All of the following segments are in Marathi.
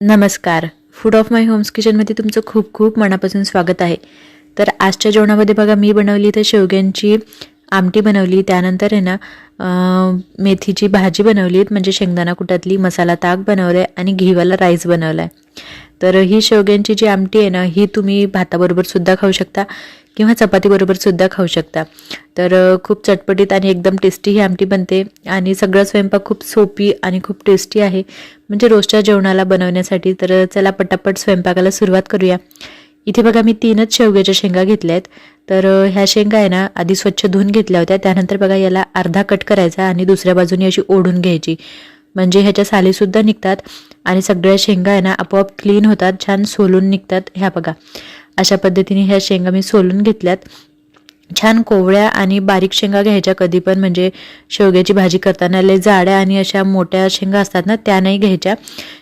नमस्कार. फूड ऑफ माय होम्स किचनमध्ये तुमचं खूप खूप मनापासून स्वागत आहे. तर आजच्या जेवणामध्ये बघा मी बनवली तर शेवग्यांची आमटी बनवली. त्यानंतर आहे ना मेथीची भाजी बनवली. म्हणजे शेंगदाणा कुटातली मसाला ताक बनवलं आहे आणि घीवाला राईस बनवला आहे तर ही शेवग्यांची जी आमटी आहे ना ही तुम्ही भाताबरोबर सुद्धा खाऊ शकता किंवा चपातीबरोबर सुद्धा खाऊ शकता. तर खूप चटपटीत आणि एकदम टेस्टी ही आमटी बनते आणि सगळा स्वयंपाक खूप सोपी आणि खूप टेस्टी आहे. म्हणजे रोजच्या जेवणाला बनवण्यासाठी तर चला पटापट स्वयंपाकाला सुरुवात करूया. इथे बघा मी तीनच शेवग्याच्या शेंगा घेतल्या आहेत तर ह्या शेंगा आहे ना आधी स्वच्छ धुवून घेतल्या होत्या. त्यानंतर बघा याला अर्धा कट करायचा आणि दुसऱ्या बाजूने अशी ओढून घ्यायची. म्हणजे ह्याच्या सालीसुद्धा निघतात. आणि सगळ्या शेंगा आहे ना आपोआप क्लीन होतात छान सोलून निघतात. ह्या बघा. अशा पद्धतीने ह्या शेंगा मी सोलून घेतल्यात. छान कोवळ्या आणि बारीक शेंगा घ्यायच्या कधी पण. म्हणजे शेवग्याची भाजी करताना लय जाड्या आणि अशा मोठ्या शेंगा असतात ना त्या नाही घ्यायच्या.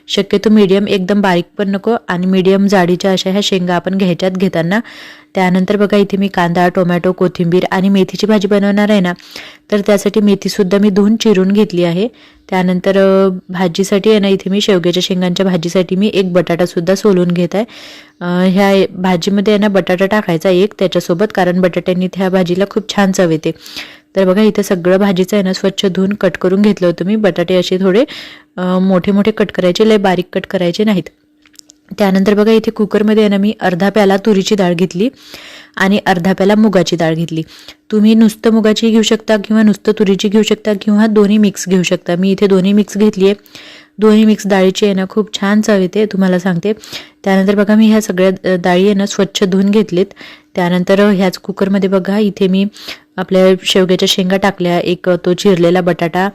शक्यतो मीडियम एकदम बारीक पण नको आणि मीडियम जाडीच्या अशा ह्या शेंगा आपण घ्यायच्यात घेताना. त्यानंतर बघा इथे मी कांदा टोमॅटो कोथिंबीर आणि मेथीची भाजी बनवणार आहे ना तर त्यासाठी मेथीसुद्धा मी धुवून चिरून घेतली आहे. त्यानंतर भाजीसाठी आहे ना इथे मी शेवग्याच्या शेंगांच्या भाजीसाठी मी एक बटाटासुद्धा सोलून घेत आहे. ह्या भाजीमध्ये आहे ना बटाटा टाकायचा एक त्याच्यासोबत कारण बटाट्यांनी त्या भाजीला खूप छान चव येते. तर बघा इथं सगळं भाजीचं आहे ना स्वच्छ धुवून कट करून घेतलं होतं मी. बटाटे असे थोडे मोठे मोठे कट करायचे लय बारीक कट करायचे नाहीत. त्यानंतर बघा इथे कुकरमध्ये आहे ना मी अर्धा प्याला तुरीची डाळ घेतली आणि अर्धा प्याला मुगाची डाळ घेतली. तुम्ही नुसतं मुगाची घेऊ शकता किंवा नुसतं तुरीची घेऊ शकता किंवा दोन्ही मिक्स घेऊ शकता. मी इथे दोन्ही मिक्स घेतली आहे. दोन्ही मिक्स डाळीची आहे ना खूप छान चव येते तुम्हाला सांगते. त्यानंतर बघा मी ह्या सगळ्या डाळी आहे ना स्वच्छ धुवून घेतलेत. त्यानंतर ह्याच कुकरमध्ये बघा इथे मी आपल्या शेवग्याच्या शेंगा टाकल्या. एक तो चिरलेला बटाटा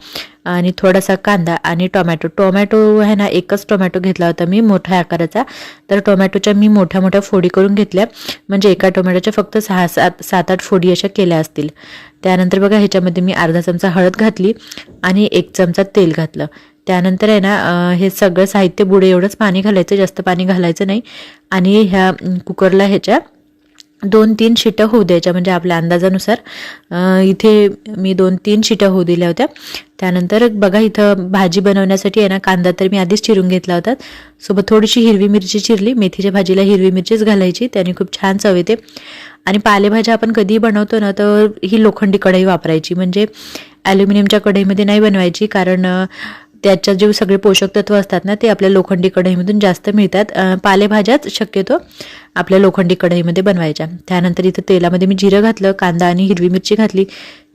आणि थोडासा कांदा आणि टोमॅटो. टोमॅटो आहे ना एकच टोमॅटो घेतला होता मी मोठ्या आकाराचा. तर टोमॅटोच्या मी मोठ्या मोठ्या फोडी करून घेतल्या. म्हणजे एका टोमॅटोच्या फक्त सहा सात सात आठ फोडी अशा केल्या असतील. त्यानंतर बघा ह्याच्यामध्ये मी अर्धा चमचा हळद घातली आणि एक चमचा तेल घातलं. त्यानंतर आहे ना हे सगळं साहित्य बुडे एवढंच पाणी घालायचं जास्त पाणी घालायचं नाही. आणि ह्या कुकरला ह्याच्या दोन तीन शिटं होऊ द्यायच्या म्हणजे आपल्या अंदाजानुसार. इथे मी दोन तीन शिटं होऊ दिल्या होत्या. त्यानंतर बघा इथं भाजी बनवण्यासाठी आहे ना कांदा तर मी आधीच चिरून घेतला होता. सोबत थोडीशी हिरवी मिरची चिरली. मेथीच्या भाजीला हिरवी मिरचीच घालायची. त्याने खूप छान चव येते. आणि पालेभाज्या आपण कधीही बनवतो ना तर ही लोखंडी कढई वापरायची. म्हणजे ॲल्युमिनियमच्या कढईमध्ये नाही बनवायची कारण त्याच्यात जे सगळे पोषक तत्व असतात ना ते आपल्या लोखंडी कढईमधून जास्त मिळतात. पालेभाज्याच शक्यतो आपल्या लोखंडी कढईमध्ये बनवायच्या. त्यानंतर इथं तेलामध्ये मी जिरं घातलं कांदा आणि हिरवी मिरची घातली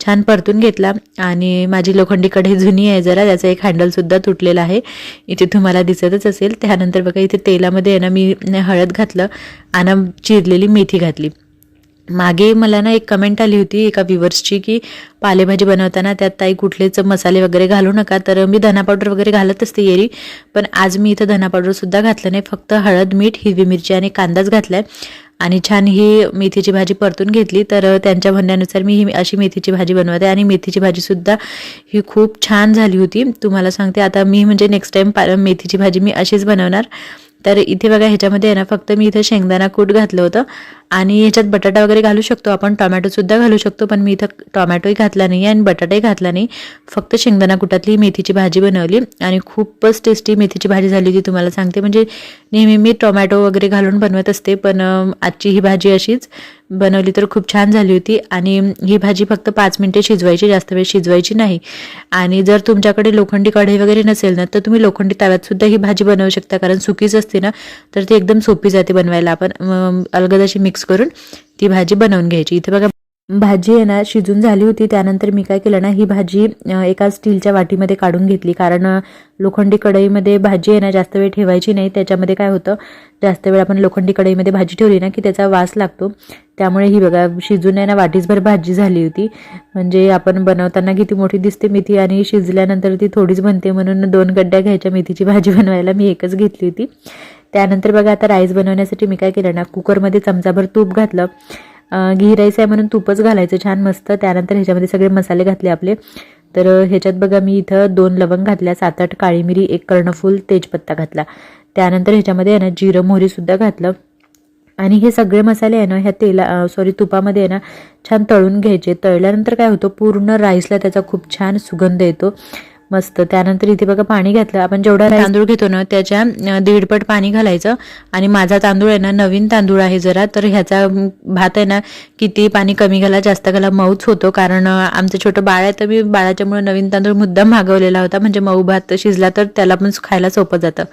छान परतून घेतला. आणि माझी लोखंडी कढई जुनी आहे जरा त्याचा एक हँडलसुद्धा तुटलेला आहे. इथे तुम्हाला दिसतच असेल. त्यानंतर बघा इथे तेलामध्ये आहे ना मी हळद घातलं आणि चिरलेली मेथी घातली. मागे मला ना एक कमेंट आली होती एका व्ह्युअर्सची की पालेभाजी बनवताना त्यात ताई कुठलेच मसाले वगैरे घालू नका. तर मी धना पावडर वगैरे घालत असते येरी. पण आज मी इथं धना पावडरसुद्धा घातलं नाही. फक्त हळद मीठ हिरवी मिरची आणि कांदाच घातलाय. आणि छान ही मेथीची भाजी परतून घेतली. तर त्यांच्या म्हणण्यानुसार मी ही अशी मेथीची भाजी बनवते. आणि मेथीची भाजीसुद्धा ही खूप छान झाली होती. तुम्हाला सांगते आता मी म्हणजे नेक्स्ट टाईम पा मेथीची भाजी मी अशीच बनवणार. तर इथे बघा ह्याच्यामध्ये आहे ना फक्त मी इथं शेंगदाणा कूट घातलं होतं. आणि ह्याच्यात बटाटा वगैरे घालू शकतो. आपण टोमॅटोसुद्धा घालू शकतो पण मी इथं टोमॅटोही घातला नाही आणि बटाटाही घातला नाही. फक्त शेंगदाणा कुटातली मेथीची भाजी बनवली आणि खूपच टेस्टी मेथीची भाजी झाली होती तुम्हाला सांगते. म्हणजे नेहमी मी टोमॅटो वगैरे घालून बनवत असते पण आजची ही भाजी अशीच बनवली तर खूप छान झाली होती. आणि ही भाजी फक्त पाच मिनिटे शिजवायची जास्त वेळ शिजवायची नाही. आणि जर तुमच्याकडे लोखंडी कढई वगैरे नसेल ना तर तुम्ही लोखंडी ताव्यातसुद्धा ही भाजी बनवू शकता कारण सुकीच असते ना तर ती एकदम सोपी जाते बनवायला. आपण अलगदाची मिक्स मिक्स करून ती भाजी बनवून घ्यायची. इथे बघा भाजी आहे ना शिजून झाली होती. त्यानंतर मी काय केलं ना ही भाजी एका स्टीलच्या वाटीमध्ये काढून घेतली. कारण लोखंडी कढईमध्ये भाजी आहे ना जास्त वेळ ठेवायची नाही. त्याच्यामध्ये काय होतं जास्त वेळ आपण लोखंडी कढईमध्ये भाजी ठेवली ना की त्याचा वास लागतो. त्यामुळे ही बघा शिजून आहे ना वाटीसभर भाजी झाली होती. म्हणजे आपण बनवताना किती मोठी दिसते मेथी आणि शिजल्यानंतर ती थोडीच बनते म्हणून दोन गड्ड्या घ्यायच्या मेथीची भाजी बनवायला मी एकच घेतली होती. त्यानंतर बघा आता राईस बनवण्यासाठी मी काय केलं ना कुकरमध्ये चमचाभर तूप घातलं. घी राईस आहे म्हणून तूपच घालायचं छान मस्त. त्यानंतर ह्याच्यामध्ये सगळे मसाले घातले आपले. तर ह्याच्यात बघा मी इथं दोन लवंग घातल्या सात आठ काळी मिरी एक कर्णफूल तेजपत्ता घातला. त्यानंतर ह्याच्यामध्ये आहे ना जिरं मोहरीसुद्धा घातलं. आणि हे सगळे मसाले आहे ना ह्या तेला सॉरी तुपामध्ये आहे ना छान तळून घ्यायचे. तळल्यानंतर काय होतं पूर्ण राईसला त्याचा खूप छान सुगंध येतो. मस्त. त्यानंतर इथे बघा पाणी घातलं. आपण जेवढा तांदूळ घेतो ना त्याच्या दीडपट पाणी घालायचं. आणि माझा तांदूळ आहे ना नवीन तांदूळ आहे जरा. तर ह्याचा भात आहे ना किती पाणी कमी घाला जास्त घाला मऊच होतो. कारण आमचं छोटं बाळ आहे तर मी बाळाच्यामुळे नवीन तांदूळ मुद्दाम मागवलेला होता. म्हणजे मऊ भात शिजला तर त्याला पण खायला सोपं जातं.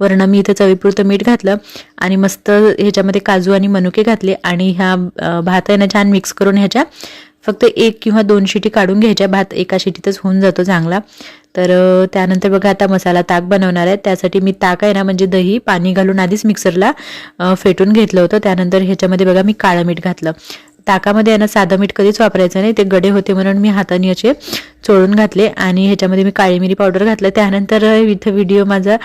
वरण मी इथं चवीपुरतं मीठ घातलं. आणि मस्त ह्याच्यामध्ये काजू आणि मनुके घातले. आणि ह्या भात आहे ना छान मिक्स करून ह्याच्या फक्त एक किंवा दोन शिटी काढून घ्यायच्या. भात एका शिटीतच होऊन जातो चांगला. तर त्यानंतर बघा आता मसाला ताक बनवणार आहे. त्यासाठी मी ताक आहे ना म्हणजे दही पाणी घालून आधीच मिक्सरला फेटून घेतलं होतं. त्यानंतर ह्याच्यामध्ये बघा मी काळं मीठ घातलं. ताकामध्ये आहे ना साधं मीठ कधीच वापरायचं नाही. ते गडे होते म्हणून मी हाताने असे चोळून घातले आणि ह्याच्यामध्ये मी काळी मिरी पावडर घातलं. त्यानंतर इथं व्हिडिओ माझा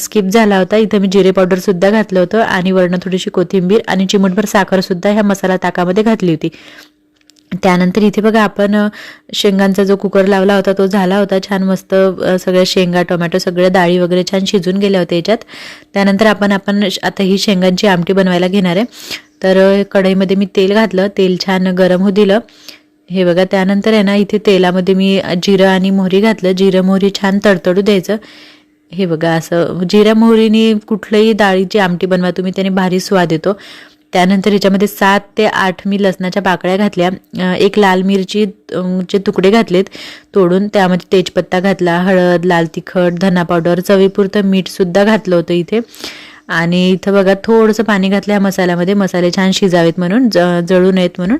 स्किप झाला होता. इथं मी जिरे पावडर सुद्धा घातलं होतं आणि वरणं थोडीशी कोथिंबीर आणि चिमूटभर साखरसुद्धा ह्या मसाला ताकामध्ये घातली होती. त्यानंतर इथे बघा आपण शेंगांचा जो कुकर लावला होता तो झाला होता छान मस्त सगळ्या शेंगा टोमॅटो सगळ्या डाळी वगैरे छान शिजून गेल्या होत्या याच्यात. त्यानंतर आपण आपण श- आता ही शेंगांची आमटी बनवायला घेणार आहे. तर कढईमध्ये मी तेल घातलं तेल छान गरम होऊ दिलं. हे बघा त्यानंतर आहे ना इथे तेलामध्ये मी जिरं आणि मोहरी घातलं. जिरं मोहरी छान तडतडू द्यायचं. हे बघा असं जिऱ्या मोहरीने कुठलंही डाळीची आमटी बनवा तुम्ही त्याने भारी स्वाद येतो. त्यानंतर याच्यामध्ये सात ते आठ मी लसणाच्या पाकळ्या घातल्या. एक लाल मिरची चे तुकडे घातलेत तोडून. त्यामध्ये तेजपत्ता घातला हळद लाल तिखट धना पावडर चवीपुरतं मीठसुद्धा घातलं होतं इथे. आणि इथं बघा थोडंसं पाणी घातलं या मसाल्यामध्ये. मसाले छान शिजावेत म्हणून ज जळू नयेत म्हणून.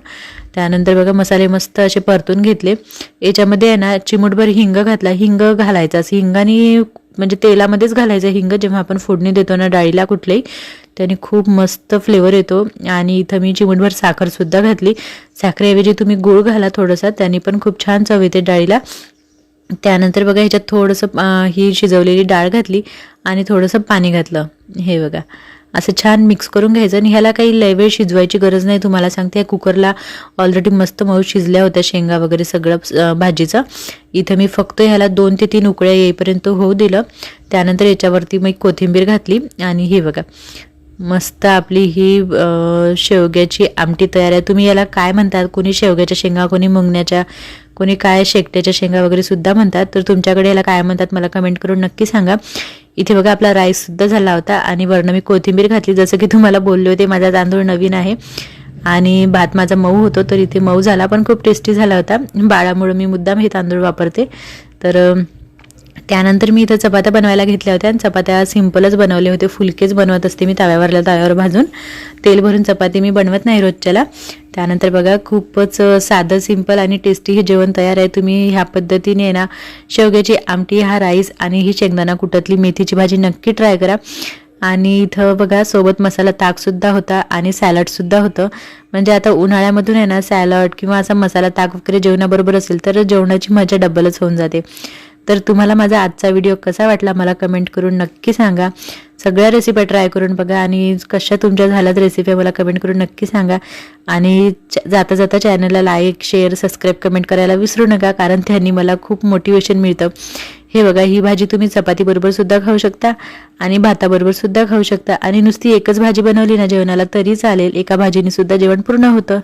त्यानंतर बघा मसाले मस्त असे परतून घेतले. याच्यामध्ये आहे ना चिमूटभर हिंग घातला. हिंग घालायचाच हिंगाने म्हणजे तेलामध्येच घालायचं हिंग जेव्हा आपण फोडणी देतो ना डाळीला कुठल्याही त्याने खूप मस्त फ्लेवर येतो. आणि इथं मी चिमूटभर साखरसुद्धा घातली. साखरेऐवजी तुम्ही गूळ घाला थोडंसं त्याने पण खूप छान चव येते डाळीला. त्यानंतर बघा ह्याच्यात थोडंसं ही शिजवलेली डाळ घातली आणि थोडंसं पाणी घातलं. हे बघा. असं छान मिक्स करून घ्यायचं आणि ह्याला काही लय वेळ शिजवायची गरज नाही. तुम्हाला सांगते या कुकरला ऑलरेडी मस्त मऊ शिजल्या होत्या शेंगा वगैरे सगळं भाजीचं. इथं मी फक्त ह्याला दोन ते तीन उकळ्या येईपर्यंत होऊ दिलं. त्यानंतर याच्यावरती मी कोथिंबीर घातली आणि हे बघा मस्त आपली ही शेवग्याची आमटी तयार आहे. तुम्ही याला काय म्हणतात? कोणी शेवग्याच्या शेंगा कोणी मुंगण्याच्या कोणी काय शेकट्याच्या शेंगा वगैरे सुद्धा म्हणतात. तर तुमच्याकडे याला काय म्हणतात? मला कमेंट करून नक्की सांगा. इथे बघा आपला राईस सुद्धा झाला होता आणि वरनं मी कोथिंबीर घातली. जसं की तुम्हाला बोलले होते माझा तांदूळ नवीन आहे आणि भात माझा मऊ होतो तर इथे मऊ झाला पण खूप टेस्टी झाला होता. बाळामुळं मी मुद्दाम हे तांदूळ वापरते. तर त्यानंतर मी इथं चपात्या बनवायला घेतल्या होत्या. आणि चपात्या सिम्पलच बनवले होते. फुलकेच बनवत असते मी तव्यावरल्या तव्यावर भाजून. तेल भरून चपाती मी बनवत नाही रोजच्याला. त्यानंतर बघा खूपच साधं सिंपल आणि टेस्टी हे जेवण तयार आहे. तुम्ही ह्या पद्धतीने ना शेवग्याची आमटी हा राईस आणि ही शेंगदाणा कुटातली मेथीची भाजी नक्की ट्राय करा. आणि इथं बघा सोबत मसाला ताकसुद्धा होता आणि सॅलडसुद्धा होतं. म्हणजे आता उन्हाळ्यामधून आहे ना सॅलड किंवा असा मसाला ताक वगैरे जेवणाबरोबर असेल तर जेवणाची मजा डबलच होऊन जाते. तर तुम्हाला माझा आजचा व्हिडिओ कसा वाटला मला कमेंट करून नक्की सांगा. सगळ्या रेसिपी ट्राय करून बघा आणि कशा तुमच्या झाल्यात रेसिपी मला कमेंट करून नक्की सांगा. आणि च- जाता जाता चॅनलला लाईक शेअर सबस्क्राईब कमेंट करायला विसरू नका कारण त्यांनी मला खूप मोटिवेशन मिळतं. हे बघा ही भाजी तुम्ही चपातीबरोबर सुद्धा खाऊ शकता आणि भाताबरोबर सुद्धा खाऊ शकता. आणि नुसती एकच भाजी बनवली ना जेवणाला तरी चालेल. एका भाजीने सुद्धा जेवण पूर्ण होतं.